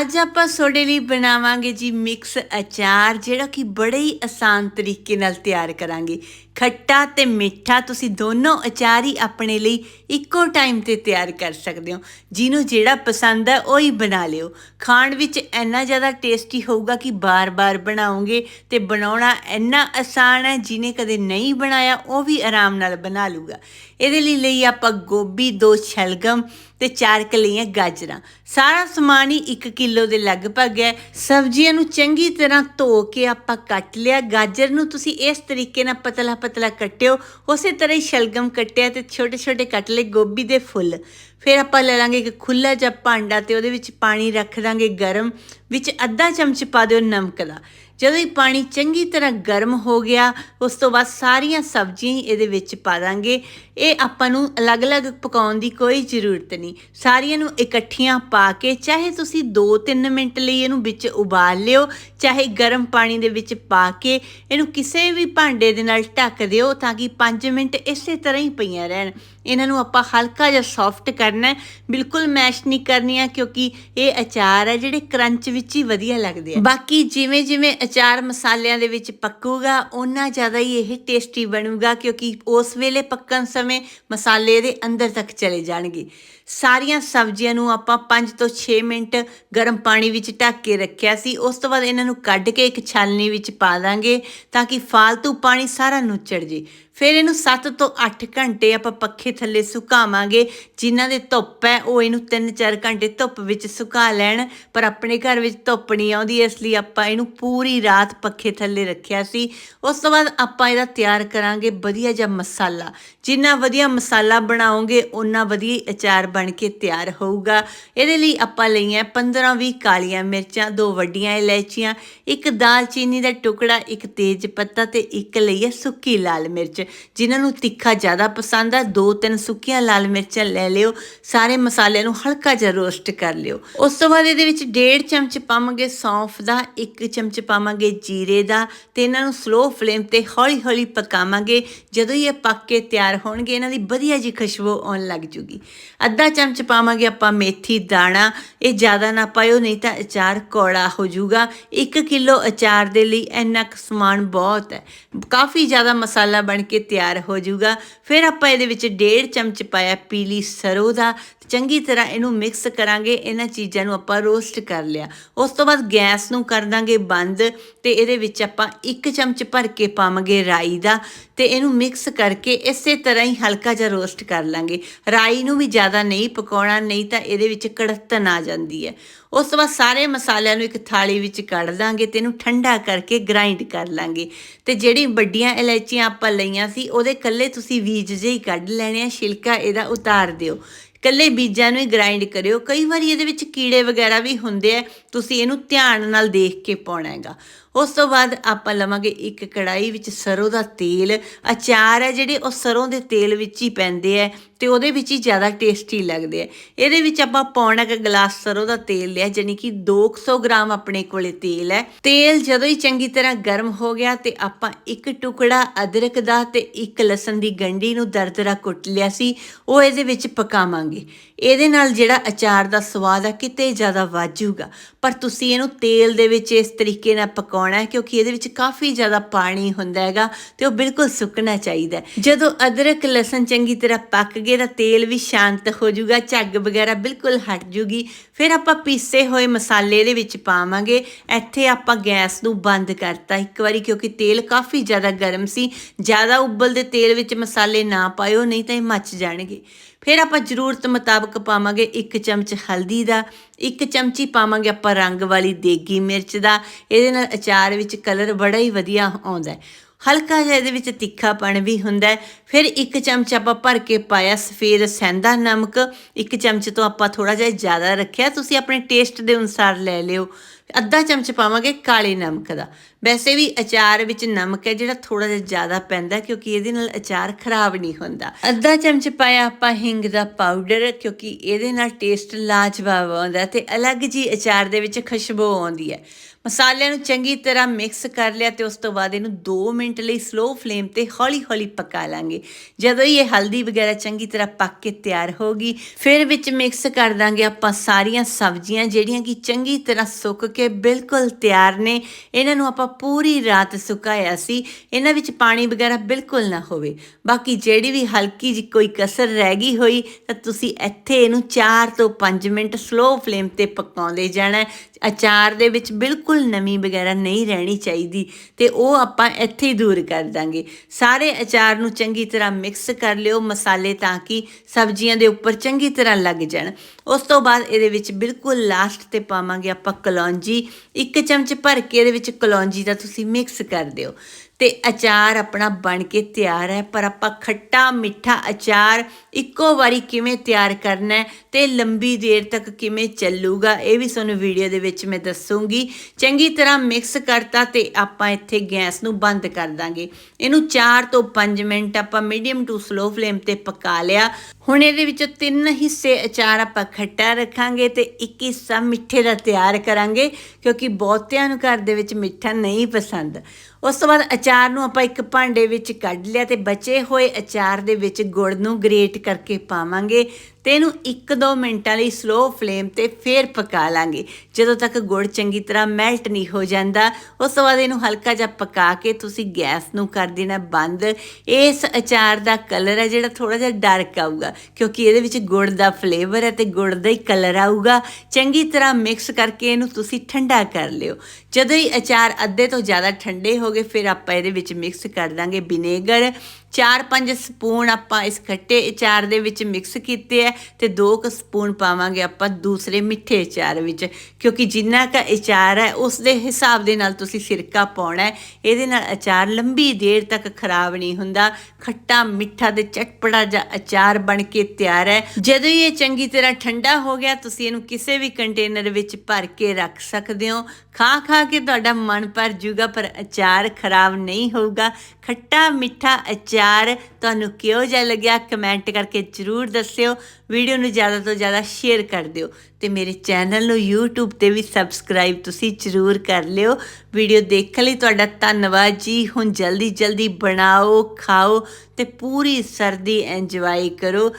ਅੱਜ ਆਪਾਂ ਤੁਹਾਡੇ ਲਈ ਬਣਾਵਾਂਗੇ ਜੀ ਮਿਕਸ ਅਚਾਰ, ਜਿਹੜਾ ਕਿ ਬੜੇ ਹੀ ਆਸਾਨ ਤਰੀਕੇ ਨਾਲ ਤਿਆਰ ਕਰਾਂਗੇ। ਖੱਟਾ ਤੇ ਮਿੱਠਾ ਤੁਸੀਂ ਦੋਨੋਂ ਅਚਾਰ ਹੀ ਆਪਣੇ ਲਈ ਇੱਕੋ ਟਾਈਮ ਤੇ ਤਿਆਰ ਕਰ ਸਕਦੇ ਹੋ। ਜਿਹਨੂੰ ਜਿਹੜਾ ਪਸੰਦ ਹੈ ਉਹ ਹੀ ਬਣਾ ਲਿਓ। ਖਾਣ ਵਿੱਚ ਇੰਨਾ ਜ਼ਿਆਦਾ ਟੇਸਟੀ ਹੋਊਗਾ ਕਿ ਬਾਰ-ਬਾਰ ਬਣਾਓਗੇ ਤੇ ਬਣਾਉਣਾ ਇੰਨਾ ਆਸਾਨ ਹੈ, ਜਿਹਨੇ ਕਦੇ ਨਹੀਂ ਬਣਾਇਆ, ਉਹ ਵੀ ਆਰਾਮ ਨਾਲ ਬਣਾ ਲੂਗਾ ਇਹਦੇ ਲਈ ਲਈ ਆਪਾਂ ਗੋਭੀ, ਦੋ ਸ਼ਲਗਮ ਤੇ ਚਾਰ ਕਲੀਆਂ ਗਾਜਰਾਂ। ਸਾਰਾ ਸਮਾਨ ਹੀ 1 ਕਿਲੋ ਦੇ ਲਗਭਗ ਹੈ। ਸਬਜ਼ੀਆਂ ਨੂੰ ਚੰਗੀ ਤਰ੍ਹਾਂ ਧੋ ਕੇ ਆਪਾਂ ਕੱਟ ਲਿਆ। ਗਾਜਰ ਨੂੰ ਤੁਸੀਂ ਇਸ ਤਰੀਕੇ ਨਾਲ ਪਤਲਾ ਪਤਲਾ ਕੱਟਿਓ। ਉਸੇ ਤਰ੍ਹਾਂ ਹੀ ਸ਼ਲਗਮ ਕੱਟਿਆ ਤੇ ਛੋਟੇ ਛੋਟੇ ਕੱਟ ਲਏ ਗੋਭੀ ਦੇ ਫੁੱਲ। ਫਿਰ ਆਪਾਂ ਲੈ ਲਾਂਗੇ ਇੱਕ ਖੁੱਲਾ ਜਿਹਾ ਭਾਂਡਾ ਤੇ ਉਹਦੇ ਵਿੱਚ ਪਾਣੀ ਰੱਖ ਦਾਂਗੇ ਗਰਮ। ਵਿੱਚ ਅੱਧਾ ਚਮਚ ਪਾ ਦਿਓ ਨਮਕ ਦਾ। ਜਦੋਂ ਇਹ ਪਾਣੀ ਚੰਗੀ ਤਰ੍ਹਾਂ ਗਰਮ ਹੋ ਗਿਆ, ਉਸ ਤੋਂ ਬਾਅਦ ਸਾਰੀਆਂ ਸਬਜ਼ੀਆਂ ਹੀ ਇਹਦੇ ਵਿੱਚ ਪਾ ਦਾਂਗੇ। ਇਹ ਆਪਾਂ ਨੂੰ ਅਲੱਗ-ਅਲੱਗ ਪਕਾਉਣ ਦੀ ਕੋਈ ਜ਼ਰੂਰਤ ਨਹੀਂ। ਸਾਰੀਆਂ ਨੂੰ ਇਕੱਠੀਆਂ ਪਾ ਕੇ, ਚਾਹੇ ਤੁਸੀਂ 2-3 ਮਿੰਟ ਲਈ ਇਹਨੂੰ ਵਿੱਚ ਉਬਾਲ ਲਿਓ, ਚਾਹੇ ਗਰਮ ਪਾਣੀ ਦੇ ਵਿੱਚ ਪਾ ਕੇ ਇਹਨੂੰ ਕਿਸੇ ਵੀ ਭਾਂਡੇ ਦੇ ਨਾਲ ਢੱਕ ਦਿਓ ਤਾਂ ਕਿ 5 ਮਿੰਟ ਇਸੇ ਤਰ੍ਹਾਂ ਹੀ ਪਈਆਂ ਰਹਿਣ। ਇਹਨਾਂ ਨੂੰ ਆਪਾਂ ਹਲਕਾ ਜਿਹਾ ਸੌਫਟ ਕਰਨਾ ਹੈ। ਬਿਲਕੁਲ ਮੈਸ਼ ਨਹੀਂ ਕਰਨੀਆਂ ਕਿਉਂਕਿ ਇਹ ਅਚਾਰ ਹੈ, ਜਿਹੜੇ ਕਰੰਚ ਵਿੱਚ ਹੀ ਵਧੀਆ ਲੱਗਦੇ ਆ। ਬਾਕੀ ਜਿਵੇਂ ਜਿਵੇਂ ਅਚਾਰ ਮਸਾਲਿਆਂ ਦੇ ਵਿੱਚ ਪੱਕੂਗਾ ਉਹਨਾਂ ਜ਼ਿਆਦਾ ਹੀ ਇਹ ਟੇਸਟੀ ਬਣੂਗਾ ਕਿਉਂਕਿ ਉਸ ਵੇਲੇ ਪੱਕਣ ਸਮੇਂ ਮਸਾਲੇ ਦੇ ਅੰਦਰ ਤੱਕ ਚਲੇ ਜਾਣਗੇ। ਸਾਰੀਆਂ ਸਬਜ਼ੀਆਂ ਨੂੰ ਆਪਾਂ 5 ਤੋਂ 6 ਮਿੰਟ ਗਰਮ ਪਾਣੀ ਵਿੱਚ ਢੱਕ ਕੇ ਰੱਖਿਆ ਸੀ। ਉਸ ਤੋਂ ਬਾਅਦ ਇਹਨਾਂ ਨੂੰ ਕੱਢ ਕੇ ਇੱਕ ਛਾਲਣੀ ਵਿੱਚ ਪਾ ਦਾਂਗੇ ਤਾਂ ਕਿ ਫਾਲਤੂ ਪਾਣੀ ਸਾਰਾ ਨੁੱਚੜ ਜੇ। ਫਿਰ ਇਹਨੂੰ 7 ਤੋਂ 8 ਘੰਟੇ ਆਪਾਂ ਪੱਖੇ ਥੱਲੇ ਸੁਕਾਵਾਂਗੇ। ਜਿਨ੍ਹਾਂ ਦੇ ਧੁੱਪ ਹੈ, ਉਹ ਇਹਨੂੰ 3-4 ਘੰਟੇ ਧੁੱਪ ਵਿੱਚ ਸੁਕਾ ਲੈਣ। ਪਰ ਆਪਣੇ ਘਰ ਵਿੱਚ ਧੁੱਪ ਨਹੀਂ ਆਉਂਦੀ, ਇਸ ਲਈ ਆਪਾਂ ਇਹਨੂੰ ਪੂਰੀ ਰਾਤ ਪੱਖੇ ਥੱਲੇ ਰੱਖਿਆ ਸੀ। ਉਸ ਤੋਂ ਬਾਅਦ ਆਪਾਂ ਇਹਦਾ ਤਿਆਰ ਕਰਾਂਗੇ ਵਧੀਆ ਜਿਹਾ ਮਸਾਲਾ। ਜਿੰਨਾ ਵਧੀਆ ਮਸਾਲਾ ਬਣਾਓਗੇ ਉਨਾ ਵਧੀਆ ਅਚਾਰ ਬਣ ਕੇ ਤਿਆਰ ਹੋਊਗਾ। ਇਹਦੇ ਲਈ ਆਪਾਂ ਲਈਆਂ 15-20 ਕਾਲੀਆਂ ਮਿਰਚਾਂ, ਦੋ ਵੱਡੀਆਂ ਇਲਾਇਚੀਆਂ, ਇੱਕ ਦਾਲਚੀਨੀ ਦਾ ਟੁਕੜਾ, ਇੱਕ ਤੇਜ ਪੱਤਾ ਤੇ ਇੱਕ ਲਈ ਹੈ ਸੁੱਕੀ ਲਾਲ ਮਿਰਚ। ਜਿਨ੍ਹਾਂ ਨੂੰ ਤਿੱਖਾ ਜ਼ਿਆਦਾ ਪਸੰਦ ਆ, ਦੋ ਤਿੰਨ ਸੁੱਕੀਆਂ ਲਾਲ ਮਿਰਚਾਂ ਲੈ ਲਿਓ, ਸਾਰੇ ਮਸਾਲਿਆਂ ਨੂੰ ਹਲਕਾ ਜਿਹਾ ਰੋਸਟ ਕਰ ਲਿਓ। ਉਸ ਤੋਂ ਬਾਅਦ ਇਹਦੇ ਵਿੱਚ ਡੇਢ ਚਮਚ ਪਾਵਾਂਗੇ ਸੌਂਫ ਦਾ, ਇੱਕ ਚਮਚ ਪਾਵਾਂਗੇ ਜੀਰੇ ਦਾ ਤੇ ਇਹਨਾਂ ਨੂੰ ਸਲੋ ਫਲੇਮ ਤੇ ਹੌਲੀ ਹੌਲੀ ਪਕਾਵਾਂਗੇ। ਜਦੋਂ ਇਹ ਪੱਕ ਕੇ ਤਿਆਰ ਹੋਣਗੇ, ਇਹਨਾਂ ਦੀ ਵਧੀਆ ਜੀ ਖੁਸ਼ਬੂ ਆਉਣ ਲੱਗ ਜੂਗੀ। ਅੱਧਾ ਚਮਚ ਪਾਵਾਂਗੇ ਆਪਾਂ ਮੇਥੀ ਦਾਣਾ, ਇਹ ਜ਼ਿਆਦਾ ਨਾ ਪਾਇਓ, ਨਹੀਂ ਤਾਂ ਅਚਾਰ ਕੌੜਾ ਹੋ ਜਾਊਗਾ 1 ਕਿਲੋ ਅਚਾਰ ਦੇ ਲਈ ਇੰਨਾ ਕੁ ਸਮਾਨ ਬਹੁਤ ਹੈ। ਕਾਫੀ ਜ਼ਿਆਦਾ ਮਸਾਲਾ ਬਣ ਕੇ ਤਿਆਰ ਹੋ ਜਾਊਗਾ। ਫਿਰ ਆਪਾਂ ਇਹਦੇ ਵਿੱਚ ਡੇਢ ਚਮਚ ਪਾਇਆ ਪੀਲੀ ਸਰੋਂ ਦਾ ਚੰਗੀ ਤਰ੍ਹਾਂ ਇਹਨੂੰ ਮਿਕਸ ਕਰਾਂਗੇ, ਇਹਨਾਂ ਚੀਜ਼ਾਂ ਨੂੰ ਆਪਾਂ ਰੋਸਟ ਕਰ ਲਿਆ। ਉਸ ਤੋਂ ਬਾਅਦ ਗੈਸ ਨੂੰ ਕਰ ਦਾਂਗੇ ਬੰਦ ਤੇ ਇਹਦੇ ਵਿੱਚ ਆਪਾਂ ਇੱਕ ਚਮਚ ਭਰ ਕੇ ਪਾਵਾਂਗੇ ਰਾਈ ਦਾ ਤੇ ਇਹਨੂੰ ਮਿਕਸ ਕਰਕੇ ਇਸੇ ਤਰ੍ਹਾਂ ਹੀ ਹਲਕਾ ਜਿਹਾ ਰੋਸਟ ਕਰ ਲਾਂਗੇ। ਰਾਈ ਨੂੰ ਵੀ ਜ਼ਿਆਦਾ ਨਹੀਂ ਪਕਾਉਣਾ, ਨਹੀਂ ਤਾਂ ਇਹਦੇ ਵਿੱਚ ਕੜਤਨ ਆ ਜਾਂਦੀ ਹੈ। ਉਸ ਤੋਂ ਬਾਅਦ ਸਾਰੇ ਮਸਾਲਿਆਂ ਨੂੰ ਇੱਕ ਥਾਲੀ ਵਿੱਚ ਕੱਢ ਦਾਂਗੇ ਤੇ ਇਹਨੂੰ ਠੰਡਾ ਕਰਕੇ ਗ੍ਰਾਈਂਡ ਕਰ ਲਾਂਗੇ। ਤੇ ਜਿਹੜੀ ਵੱਡੀਆਂ ਇਲਾਇਚੀਆਂ ਆਪਾਂ ਲਈਆਂ ਸੀ, ਉਹਦੇ ਕੱਲੇ ਤੁਸੀਂ ਬੀਜ ਜਿਹੇ ਹੀ ਕੱਢ ਲੈਣੇ ਆ, ਛਿਲਕਾ ਇਹਦਾ ਉਤਾਰ ਦਿਓ। ਕੱਲੇ ਬੀਜਾਂ ਨੂੰ ਹੀ ਗ੍ਰਾਈਂਡ ਕਰਿਓ। ਕਈ ਵਾਰੀ ਇਹਦੇ ਵਿੱਚ ਕੀੜੇ ਵਗੈਰਾ ਵੀ ਹੁੰਦੇ ਆ। ਤੁਸੀਂ ਇਹਨੂੰ ਧਿਆਨ ਨਾਲ ਦੇਖ ਕੇ ਪਾਉਣਾ ਹੈਗਾ। ਉਸ ਤੋਂ ਬਾਅਦ ਆਪਾਂ ਲਵਾਂਗੇ ਇੱਕ ਕੜਾਈ ਵਿੱਚ ਸਰੋਂ ਦਾ ਤੇਲ। ਅਚਾਰ ਹੈ ਜਿਹੜੇ ਉਹ ਸਰੋਂ ਦੇ ਤੇਲ ਵਿੱਚ ਹੀ ਪੈਂਦੇ ਆ ਤੇ ਉਹਦੇ ਵਿੱਚ ਹੀ ਜ਼ਿਆਦਾ ਟੇਸਟੀ ਲੱਗਦੇ ਆ ਇਹਦੇ ਵਿੱਚ ਆਪਾਂ ਪੌਣਾ ਕੁ ਗਲਾਸ ਸਰੋਂ ਦਾ ਤੇਲ ਲਿਆ ਜਾਨੀ ਕਿ 200 ਗ੍ਰਾਮ ਆਪਣੇ ਕੋਲੇ ਤੇਲ ਹੈ। ਤੇਲ ਜਦੋਂ ਹੀ ਚੰਗੀ ਤਰ੍ਹਾਂ ਗਰਮ ਹੋ ਗਿਆ ਤੇ ਆਪਾਂ ਇੱਕ ਟੁਕੜਾ ਅਦਰਕ ਦਾ ਤੇ ਇੱਕ ਲਸਣ ਦੀ ਗੰਢੀ ਨੂੰ ਦਰਦਰਾ ਕੁੱਟ ਲਿਆ ਸੀ, ਉਹ ਇਹਦੇ ਵਿੱਚ ਪਕਾਵਾਂਗੇ। ਇਹਦੇ ਨਾਲ ਜਿਹੜਾ ਅਚਾਰ ਦਾ ਸਵਾਦ ਆ ਕਿਤੇ ਜ਼ਿਆਦਾ ਵਾਜੂਗਾ ਪਰ ਤੁਸੀਂ ਇਹਨੂੰ ਤੇਲ ਦੇ ਵਿੱਚ ਇਸ ਤਰੀਕੇ ਨਾਲ ਪਕਾਉਣਾ ਹੈ ਕਿਉਂਕਿ ਇਹਦੇ ਵਿੱਚ ਕਾਫੀ ਜ਼ਿਆਦਾ ਪਾਣੀ ਹੁੰਦਾ ਹੈਗਾ ਤੇ ਉਹ ਬਿਲਕੁਲ ਸੁੱਕਣਾ ਚਾਹੀਦਾ ਜਦੋਂ ਅਦਰਕ ਲਸਣ ਚੰਗੀ ਤਰ੍ਹਾਂ ਪੱਕ ਗਏ ਤਾਂ ਤੇਲ ਵੀ ਸ਼ਾਂਤ ਹੋ ਜਾਊਗਾ, ਝੱਗ ਵਗੈਰਾ ਬਿਲਕੁਲ ਹਟ ਜੂਗੀ ਫਿਰ ਆਪਾਂ ਪੀਸੇ ਹੋਏ ਮਸਾਲੇ ਦੇ ਵਿੱਚ ਪਾਵਾਂਗੇ। ਇੱਥੇ ਆਪਾਂ ਗੈਸ ਨੂੰ ਬੰਦ ਕਰਤਾ ਇੱਕ ਵਾਰੀ ਕਿਉਂਕਿ ਤੇਲ ਕਾਫੀ ਜ਼ਿਆਦਾ ਗਰਮ ਸੀ। ਜ਼ਿਆਦਾ ਉਬਲਦੇ ਤੇਲ ਵਿੱਚ ਮਸਾਲੇ ਨਾ ਪਾਇਓ, ਨਹੀਂ ਤਾਂ ਇਹ ਮੱਚ ਜਾਣਗੇ। ਫਿਰ ਆਪਾਂ ਜ਼ਰੂਰਤ ਮੁਤਾਬਕ ਪਾਵਾਂਗੇ ਇੱਕ ਚਮਚ ਹਲਦੀ ਦਾ, ਇੱਕ ਚਮਚੀ ਪਾਵਾਂਗੇ ਆਪਾਂ ਰੰਗ ਵਾਲੀ ਦੇਗੀ ਮਿਰਚ ਦਾ, ਇਹਦੇ ਨਾਲ ਅਚਾਰ ਵਿੱਚ ਕਲਰ ਬੜਾ ਹੀ ਵਧੀਆ ਆਉਂਦਾ ਹਲਕਾ ਜਿਹਾ ਇਹਦੇ ਵਿੱਚ ਤਿੱਖਾਪਣ ਵੀ ਹੁੰਦਾ ਹੈ। ਫਿਰ ਇੱਕ ਚਮਚ ਆਪਾਂ ਭਰ ਕੇ ਪਾਇਆ ਸਫੇਦ ਸੈਂਦਾ ਨਮਕ, ਇੱਕ ਚਮਚ ਤੋਂ ਆਪਾਂ ਥੋੜਾ ਜਿਹਾ ਜ਼ਿਆਦਾ ਰੱਖਿਆ। ਤੁਸੀਂ ਆਪਣੇ ਟੇਸਟ ਦੇ ਅਨੁਸਾਰ ਲੈ ਲਿਓ। ਅੱਧਾ ਚਮਚ ਪਾਵਾਂਗੇ ਕਾਲੇ ਨਮਕ ਦਾ। ਵੈਸੇ ਵੀ ਅਚਾਰ ਵਿੱਚ ਨਮਕ ਹੈ, ਜਿਹੜਾ ਥੋੜਾ ਜਿਹਾ ਜ਼ਿਆਦਾ ਪੈਂਦਾ, ਕਿਉਂਕਿ ਇਹਦੇ ਨਾਲ ਅਚਾਰ ਖਰਾਬ ਨਹੀਂ ਹੁੰਦਾ। ਅੱਧਾ ਚਮਚ ਪਾਇਆ ਆਪਾਂ ਹਿੰਗ ਦਾ ਪਾਊਡਰ ਕਿਉਂਕਿ ਇਹਦੇ ਨਾਲ ਟੇਸਟ ਲਾਜਵਾਬ ਆਉਂਦਾ ਤੇ ਅਲੱਗ ਜੀ ਅਚਾਰ ਦੇ ਵਿੱਚ ਖੁਸ਼ਬੂ ਆਉਂਦੀ ਹੈ। ਮਸਾਲਿਆਂ ਨੂੰ ਚੰਗੀ ਤਰ੍ਹਾਂ ਮਿਕਸ ਕਰ ਲਿਆ ਤੇ ਉਸ ਤੋਂ ਬਾਅਦ ਇਹਨੂੰ 2 ਮਿੰਟ ਲਈ ਸਲੋ ਫਲੇਮ ਤੇ ਹੌਲੀ-ਹੌਲੀ ਪਕਾ ਲਾਂਗੇ। ਜਦੋਂ ਹੀ ਇਹ ਹਲਦੀ ਵਗੈਰਾ ਚੰਗੀ ਤਰ੍ਹਾਂ ਪੱਕ ਕੇ ਤਿਆਰ ਹੋ ਗਈ, ਫਿਰ ਵਿੱਚ ਮਿਕਸ ਕਰ ਦਾਂਗੇ ਆਪਾਂ ਸਾਰੀਆਂ ਸਬਜ਼ੀਆਂ, ਜਿਹੜੀਆਂ ਕਿ ਚੰਗੀ ਤਰ੍ਹਾਂ ਸੁੱਕ ਕੇ ਬਿਲਕੁਲ ਤਿਆਰ ਨੇ। ਇਹਨਾਂ ਨੂੰ ਆਪਾਂ ਪੂਰੀ ਰਾਤ ਸੁਕਾਇਆ ਸੀ, ਇਹਨਾਂ ਵਿੱਚ ਪਾਣੀ ਵਗੈਰਾ ਬਿਲਕੁਲ ਨਾ ਹੋਵੇ। ਬਾਕੀ ਜਿਹੜੀ ਵੀ ਹਲਕੀ ਜਿਹੀ ਕੋਈ ਕਸਰ ਰਹਿ ਗਈ ਹੋਈ, ਤਾਂ ਤੁਸੀਂ ਇੱਥੇ ਇਹਨੂੰ 4 ਤੋਂ 5 ਮਿੰਟ ਸਲੋ ਫਲੇਮ ਤੇ ਪਕਾਉਂਦੇ ਜਾਣਾ ਅਚਾਰ ਦੇ ਵਿੱਚ ਬਿਲਕੁਲ ਨਮੀ ਵਗੈਰਾ ਨਹੀਂ ਰਹਿਣੀ ਚਾਹੀਦੀ ਤੇ ਉਹ ਆਪਾਂ ਇੱਥੇ ਹੀ ਦੂਰ ਕਰ ਦਾਂਗੇ। ਸਾਰੇ ਅਚਾਰ ਨੂੰ ਚੰਗੀ ਤਰ੍ਹਾਂ ਮਿਕਸ ਕਰ ਲਿਓ ਮਸਾਲੇ ਤਾਂ ਕਿ ਸਬਜ਼ੀਆਂ ਦੇ ਉੱਪਰ ਚੰਗੀ ਤਰ੍ਹਾਂ ਲੱਗ ਜਾਣ। ਉਸ ਤੋਂ ਬਾਅਦ ਇਹਦੇ ਵਿੱਚ ਬਿਲਕੁਲ ਲਾਸਟ ਤੇ ਪਾਵਾਂਗੇ ਆਪਾਂ ਕਲੌਂਜੀ। ਇੱਕ ਚਮਚ ਭਰ ਕੇ ਇਹਦੇ ਵਿੱਚ ਕਲੌਂਜੀ ਦਾ ਤੁਸੀਂ ਮਿਕਸ ਕਰ ਦਿਓ। ਤੇ ਅਚਾਰ ਆਪਣਾ ਬਣ ਕੇ ਤਿਆਰ ਹੈ, ਪਰ ਆਪਾਂ ਖੱਟਾ ਮਿੱਠਾ ਅਚਾਰ ਇੱਕੋ ਵਾਰੀ ਕਿਵੇਂ ਤਿਆਰ ਕਰਨਾ ਹੈ ਤੇ ਲੰਬੀ ਦੇਰ ਤੱਕ ਕਿਵੇਂ ਚੱਲੂਗਾ, ਇਹ ਵੀ ਤੁਹਾਨੂੰ ਵੀਡੀਓ ਦੇ ਵਿੱਚ ਮੈਂ ਦੱਸੂਗੀ। ਚੰਗੀ ਤਰ੍ਹਾਂ ਮਿਕਸ ਕਰਤਾ ਤੇ ਆਪਾਂ ਇੱਥੇ ਗੈਸ ਨੂੰ ਬੰਦ ਕਰ ਦਾਂਗੇ। ਇਹਨੂੰ 4 ਤੋਂ 5 ਮਿੰਟ ਆਪਾਂ ਮੀਡੀਅਮ ਟੂ ਸਲੋ ਫਲੇਮ ਤੇ ਪਕਾ ਲਿਆ। ਹੁਣ ਇਹਦੇ ਵਿੱਚੋਂ ਤਿੰਨ ਹਿੱਸੇ ਅਚਾਰ ਆਪਾਂ ਖੱਟਾ ਰੱਖਾਂਗੇ ਤੇ ਇੱਕ ਹਿੱਸਾ ਮਿੱਠੇ ਦਾ ਤਿਆਰ ਕਰਾਂਗੇ, ਕਿਉਂਕਿ ਬਹੁਤਿਆਂ ਨੂੰ ਘਰ ਦੇ ਵਿੱਚ ਮਿੱਠਾ ਨਹੀਂ ਪਸੰਦ। ਉਸ ਤੋਂ ਬਾਅਦ ਅਚਾਰ ਨੂੰ ਆਪਾਂ ਇੱਕ ਭਾਂਡੇ ਵਿੱਚ ਕੱਢ ਲਿਆ ਤੇ ਬਚੇ ਹੋਏ ਅਚਾਰ ਦੇ ਵਿੱਚ ਗੁੜ ਨੂੰ ਗ੍ਰੇਟ ਕਰਕੇ ਪਾਵਾਂਗੇ। ਤੇ ਇਹਨੂੰ 1-2 ਮਿੰਟਾਂ ਲਈ ਸਲੋ ਫਲੇਮ ਤੇ ਫੇਰ ਪਕਾ ਲਾਂਗੇ। ਜਦੋਂ ਤੱਕ ਗੁੜ ਚੰਗੀ ਤਰ੍ਹਾਂ ਮੈਲਟ ਨਹੀਂ ਹੋ ਜਾਂਦਾ, ਉਸ ਤੋਂ ਬਾਅਦ ਇਹਨੂੰ ਹਲਕਾ ਜਿਹਾ ਪਕਾ ਕੇ ਤੁਸੀਂ ਗੈਸ ਨੂੰ ਕਰ ਦੇਣਾ ਬੰਦ। ਇਸ ਅਚਾਰ ਦਾ ਕਲਰ ਹੈ ਜਿਹੜਾ ਥੋੜਾ ਜਿਹਾ ਡਾਰਕ ਆਊਗਾ, ਕਿਉਂਕਿ ਇਹਦੇ ਵਿੱਚ ਗੁੜ ਦਾ ਫਲੇਵਰ ਹੈ ਤੇ ਗੁੜ ਦਾ ਹੀ ਕਲਰ ਆਊਗਾ। ਚੰਗੀ ਤਰ੍ਹਾਂ ਮਿਕਸ ਕਰਕੇ ਇਹਨੂੰ ਤੁਸੀਂ ਠੰਡਾ ਕਰ ਲਿਓ। ਜਦੋਂ ਹੀ ਅਚਾਰ ਅੱਧੇ ਤੋਂ ਜ਼ਿਆਦਾ ਠੰਡੇ ਹੋ ਗਏ, ਫਿਰ ਆਪਾਂ ਇਹਦੇ ਵਿੱਚ ਮਿਕਸ ਕਰ ਦਾਂਗੇ ਵਿਨੇਗਰ 4-5 ਸਪੂਨ ਆਪਾਂ ਇਸ ਖੱਟੇ ਅਚਾਰ ਦੇ ਵਿੱਚ ਮਿਕਸ ਕੀਤੇ ਹੈ ਤੇ 2 ਕੁ ਸਪੂਨ ਪਾਵਾਂਗੇ ਆਪਾਂ ਦੂਸਰੇ ਮਿੱਠੇ ਅਚਾਰ ਵਿੱਚ, ਕਿਉਂਕਿ ਜਿੰਨਾ ਕ ਅਚਾਰ ਹੈ, ਉਸ ਦੇ ਹਿਸਾਬ ਦੇ ਨਾਲ ਤੁਸੀਂ ਸਿਰਕਾ ਪਾਉਣਾ ਹੈ। ਇਹਦੇ ਨਾਲ ਅਚਾਰ ਲੰਬੀ ਦੇਰ ਤੱਕ ਖਰਾਬ ਨਹੀਂ ਹੁੰਦਾ। ਖੱਟਾ, ਮਿੱਠਾ ਤੇ ਚਟਪੜਾ ਜਿਹਾ ਅਚਾਰ ਬਣ ਕੇ ਤਿਆਰ ਹੈ। ਜਦੋਂ ਹੀ ਇਹ ਚੰਗੀ ਤਰ੍ਹਾਂ ਠੰਡਾ ਹੋ ਗਿਆ, ਤੁਸੀਂ ਇਹਨੂੰ ਕਿਸੇ ਵੀ ਕੰਟੇਨਰ ਵਿੱਚ ਭਰ ਕੇ ਰੱਖ ਸਕਦੇ ਹੋ। ਖਾ ਖਾ ਕੇ ਤੁਹਾਡਾ ਮਨ ਭਰ ਜੂਗਾ, ਪਰ ਅਚਾਰ ਖਰਾਬ ਨਹੀਂ ਹੋਊਗਾ। ਖੱਟਾ, ਮਿੱਠਾ ਅਚਾਰ ਤੁਹਾਨੂੰ ਕਿਹੋ ਜਿਹਾ ਲੱਗਿਆ ਕਮੈਂਟ ਕਰਕੇ ਜਰੂਰ ਦੱਸਿਓ। ਵੀਡੀਓ ਨੂੰ ਜ਼ਿਆਦਾ ਤੋਂ ਜ਼ਿਆਦਾ ਸ਼ੇਅਰ ਕਰ ਦਿਓ ਤੇ ਮੇਰੇ ਚੈਨਲ ਨੂੰ YouTube ਤੇ ਵੀ ਸਬਸਕ੍ਰਾਈਬ ਤੁਸੀਂ ਜਰੂਰ ਕਰ ਲਿਓ। ਵੀਡੀਓ ਦੇਖਣ ਲਈ ਤੁਹਾਡਾ ਧੰਨਵਾਦ ਜੀ। ਹੁਣ ਜਲਦੀ ਜਲਦੀ ਬਣਾਓ, ਖਾਓ ਤੇ ਪੂਰੀ ਸਰਦੀ ਇੰਜੋਏ ਕਰੋ।